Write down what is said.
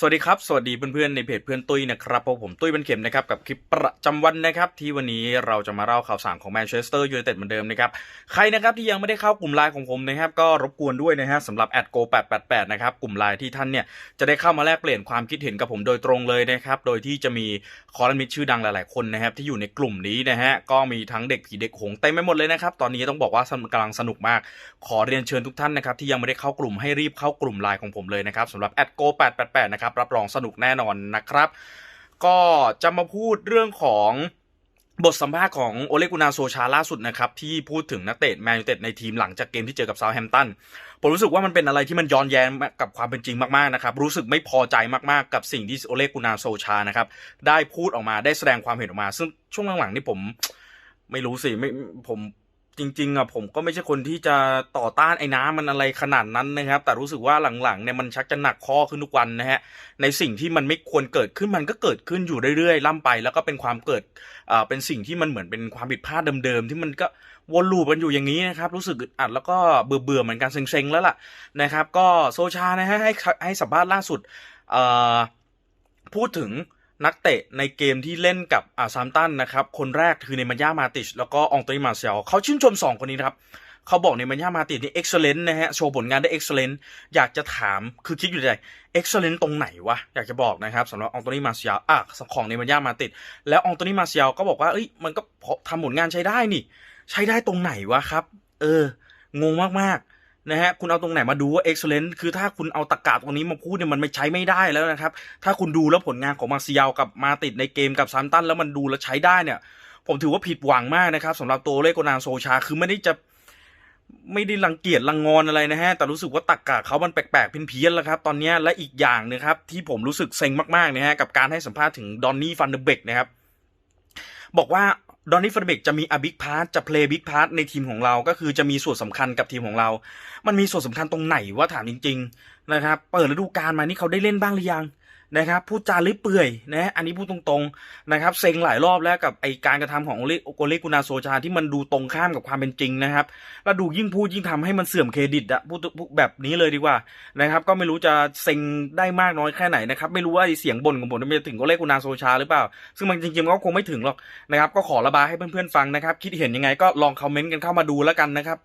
สวัสดีครับ สวัสดีเพื่อนๆในเพจเพื่อนตุ้ยนะครับพราะผมตุ้ยเป็นเข็มนะครับกับคลิปประจำวันนะครับที่วันนี้เราจะมาเล่าข่าวสารของแมนเชสเตอร์ยูไนเต็ดเหมือนเดิมนะครับใครนะครับที่ยังไม่ได้เข้ากลุ่มไลน์ของผมนะครับก็รบกวนด้วยนะฮะสำหรับ go 888นะครับกลุ่มไลน์ที่ท่านเนี่ยจะได้เข้ามาแลกเปลี่ยนความคิดเห็นกับผมโดยตรงเลยนะครับโดยที่จะมีคอลัมนิสต์ชื่อดังหลายๆคนนะครับที่อยู่ในกลุ่มนี้นะฮะก็มีทั้งเด็กผีเด็กหงเต็มไปหมดเลยนะครับตอนนี้ต้องบอกว่ากำลังสนุกมาก ขอเรียนเชิญทุกท่านนะครับที่ยังไม่ได้เข้ากลุ่มให้รีบเข้ากลุ่มไลน์ของผมเลยนะครับสำหรับ go 888นะครับรับรองสนุกแน่นอนนะครับ ก็จะมาพูดเรื่องของบทสัมภาษณ์ของโอเลกุนาโซชาล่าสุดนะครับที่พูดถึงนักเตะแมนยูเต็ดในทีมหลังจากเกมที่เจอกับเซาแฮมตันผมรู้สึกว่ามันเป็นอะไรที่มันย้อนแย้งกับความเป็นจริงมากๆนะครับรู้สึกไม่พอใจมากๆกับสิ่งที่โอเลกุนาโซชานะครับได้พูดออกมาได้แสดงความเห็นออกมา ซึ่งช่วงหลังๆนี่ผมไม่รู้สิไม่ผม จริงๆอะผมก็ไม่ใช่คนที่จะต่อต้านไอ้น้ำมันอะไรขนาดนั้นนะครับ แต่รู้สึกว่าหลังๆเนี่ยมันชักจะหนักข้อขึ้นทุกวันนะฮะในสิ่งที่มันไม่ควรเกิดขึ้นมันก็เกิดขึ้นอยู่เรื่อยๆล่ำไป แล้วก็เป็นความเกิดอ่าเป็นสิ่งที่มันเหมือนเป็นความผิดพลาดเดิมๆที่มันก็วนลูปกันอยู่อย่างนี้นะครับรู้สึกอึดอัดแล้วก็เบื่อๆเหมือนกันเซ็งๆแล้วล่ะนะครับ ก็โซชานะฮะให้ให้สัมภาษณ์ล่าสุดอ่อพูดถึง นักเตะในเกมที่เล่นกับอาซามตันนะครับ คนแรกคือเนมันยามาติช แล้วก็อองตนีมาเซียลเขาชื่นชม 2 คนนี้นะครับเขาบอกเนมันยามาติชนี่เอ็กซ์เลนต์นะฮะ โชว์ผลงานได้เอ็กซ์เลนต์อยากจะถามคือคิดอยู่ใจเอ็กซ์เลนต์ตรงไหนวะ อยากจะบอกนะครับสำหรับอองตนีมาเซียลอะของเนมันยามาติชแล้วอองตนีมาเซียลก็บอกว่าเอ้ยมันก็ทำผลงานใช้ได้นี่ ใช้ได้ตรงไหนวะครับ เออ งงมากๆ นะฮะคุณเอาตรงไหนมาดูว่า excellent คือถ้าคุณเอาตะกาตรงนี้มาพูดเนี่ยมันไม่ใช้ไม่ได้แล้วนะครับ ถ้าคุณดูแล้วผลงานของมาเซียลกับมาติดในเกมกับซัมตันแล้วมันดูแล้วใช้ได้เนี่ย ผมถือว่าผิดหวังมากนะครับสำหรับตัวเลโกนานโซชาคือไม่ได้จะไม่ได้รังเกียจรังงอนอะไรนะฮะ แต่รู้สึกว่าตักกะเขามันแปลกๆเพี้ยนๆแล้วครับ ตอนนี้และอีกอย่างนะครับ ที่ผมรู้สึกเซ็งมากๆนะฮะ กับการให้สัมภาษณ์ถึงดอนนี่ฟันเดอร์เบกนะครับ บอกว่า ดอนนี่ฟันเดอร์เบกจะมีอบิ๊กพาร์ทจะเพลย์บิ๊กพาร์ทในทีมของเราก็คือจะมีส่วนสำคัญกับทีมของเรา มันมีส่วนสำคัญตรงไหนว่าถามจริง ๆ นะครับ เปิดฤดูกาลมานี่เขาได้เล่นบ้างหรือยัง นะครับพูดจาลิเปื่อยนะอันนี้พูดตรงๆนะครับเซ็งหลายรอบแล้วกับไอการกระทำของโอเลโกเลกุนาโซชาที่มันดูตรงข้ามกับความเป็นจริงนะครับแล้วดูยิ่งพูดยิ่งทำให้มันเสื่อมเครดิตอะพูดแบบนี้เลยดีกว่านะครับ ก็ไม่รู้จะเซ็งได้มากน้อยแค่ไหนนะครับไม่รู้ว่าไอเสียงบ่นของผมจะถึงโกเลกุนาโซชาหรือเปล่า ซึ่งมันจริงๆมันก็คงไม่ถึงหรอกนะครับก็ขอระบายให้เพื่อนๆฟังนะครับ คิดเห็นยังไงก็ลองคอมเมนต์กันเข้ามาดูแล้วกันนะครับ